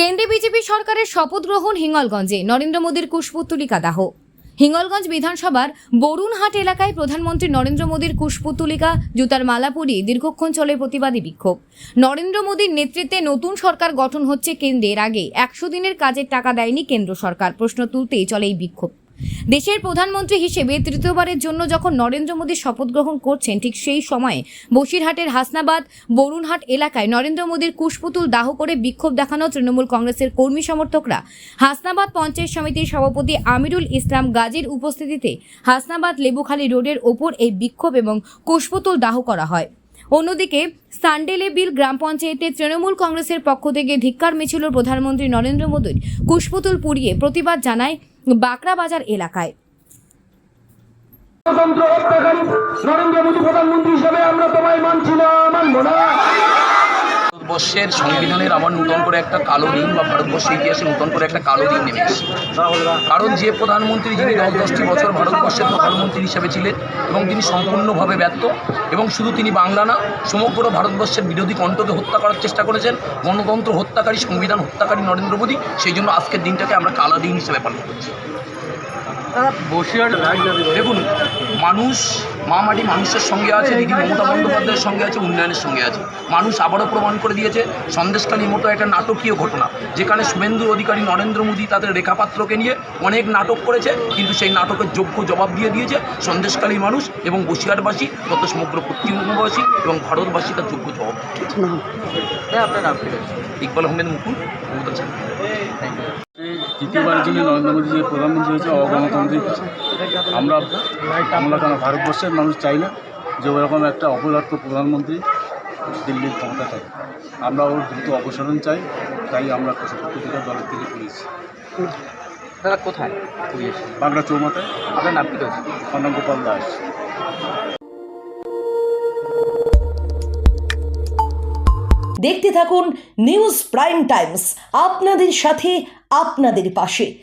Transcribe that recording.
কেন্দ্রে বিজেপি সরকারের শপথ গ্রহণ হিঙ্গলগঞ্জে। নরেন্দ্র মোদীর কুশপুত্তলিকা দাহ হিঙ্গলগঞ্জ বিধানসভার বরুণহাট এলাকায় প্রধানমন্ত্রী নরেন্দ্র মোদীর কুশপুত্তলিকা জুতার মালা পরিয়ে দীর্ঘক্ষণ চলে প্রতিবাদী বিক্ষোভ। নরেন্দ্র মোদীর নেতৃত্বে নতুন সরকার গঠন হচ্ছে কেন্দ্রের আগে একশো দিনের কাজের টাকা দেয়নি কেন্দ্র সরকার। প্রশ্ন তুলতেই চলে এই বিক্ষোভ। দেশের প্রধানমন্ত্রী হিসেবে তৃতীয়বারের জন্য যখন নরেন্দ্র মোদী শপথ গ্রহণ করছেন, ঠিক সেই সময়ে বসিরহাটের হাসনাবাদ, বরুণহাট এলাকায় নরেন্দ্র মোদীর কুশপুতুল দাহ করে বিক্ষোভ দেখানো তৃণমূল কংগ্রেসের কর্মী সমর্থকরা। হাসনাবাদ পঞ্চায়েত সমিতির সভাপতি আমিরুল ইসলাম গাজীর উপস্থিতিতে হাসনাবাদ লেবুখালী রোডের ওপর এই বিক্ষোভ এবং কুশপুতুল দাহ করা হয়। অন্যদিকে সান্ডেলে বিল গ্রাম পঞ্চায়েতে তৃণমূল কংগ্রেসের পক্ষ থেকে ধিক্কার মিছিল প্রধানমন্ত্রী নরেন্দ্র মোদীর কুশপুতুল পুড়িয়ে প্রতিবাদ জানায় বাকরা বাজার এলাকায়। নরেন্দ্র মোদী প্রধানমন্ত্রী হিসেবে আমরা তোমায় মানছি না মানব না। ভারতবর্ষের সংবিধানের আবার নূতন করে একটা কালো দিন বা ভারতবর্ষের ইতিহাসে নূতন করে একটা কালো দিন নেমে এসেছে। কারণ যে প্রধানমন্ত্রী যিনি দশ দশটি বছর ভারতবর্ষের প্রধানমন্ত্রী হিসেবে ছিলেন এবং তিনি সম্পূর্ণভাবে ব্যর্থ এবং শুধু তিনি বাংলা না সমগ্র ভারতবর্ষের বিরোধী কণ্ঠকে হত্যা করার চেষ্টা করেছেন গণতন্ত্র হত্যাকারী সংবিধান হত্যাকারী নরেন্দ্র মোদী সেই জন্য আজকের দিনটাকে আমরা কালো দিন হিসেবে পালন করছি। দেখুন মানুষ মা মাটি মানুষের সঙ্গে আছে দিদি মমতা বন্দ্যোপাধ্যায়ের সঙ্গে আছে উন্নয়নের সঙ্গে আছে? মানুষ আবারও প্রমাণ করে দিয়েছে সন্দেশকালীর মতো একটা নাটকীয় ঘটনা যেখানে শুভেন্দু অধিকারী নরেন্দ্র মোদী তাদের রেখাপাত্রকে নিয়ে অনেক নাটক করেছে কিন্তু সেই নাটকের যোগ্য জবাব দিয়ে দিয়েছে সন্দেশকালী মানুষ এবং বসিরহাটবাসী তত সমগ্র পশ্চিমবঙ্গবাসী এবং ভারতবাসী তার যোগ্য জবাব ইকবাল আহমেদ মুকুল মমতা ছেলে তৃতীয়বারের জন্য নরেন্দ্র মোদী যে প্রধানমন্ত্রী হয়েছে অগণতান্ত্রিক আমরা আমরা কেন ভারতবর্ষের মানুষ চাই না যে ওরকম একটা অপদার্থ প্রধানমন্ত্রী দিল্লির ক্ষমতা থাকে? আমরা ওর দ্রুত অপসারণ চাই তাই আমরা পশুপত্রিকা দলের থেকে করেছি দাদা কোথায়? বাংলা চৌমাথায়। আপনার নাম কি রয়েছে? কন্যা গোপাল দাস। দেখতে থাকুন নিউজ প্রাইম টাইমস আপনাদের সাথে আপনাদের পাশে।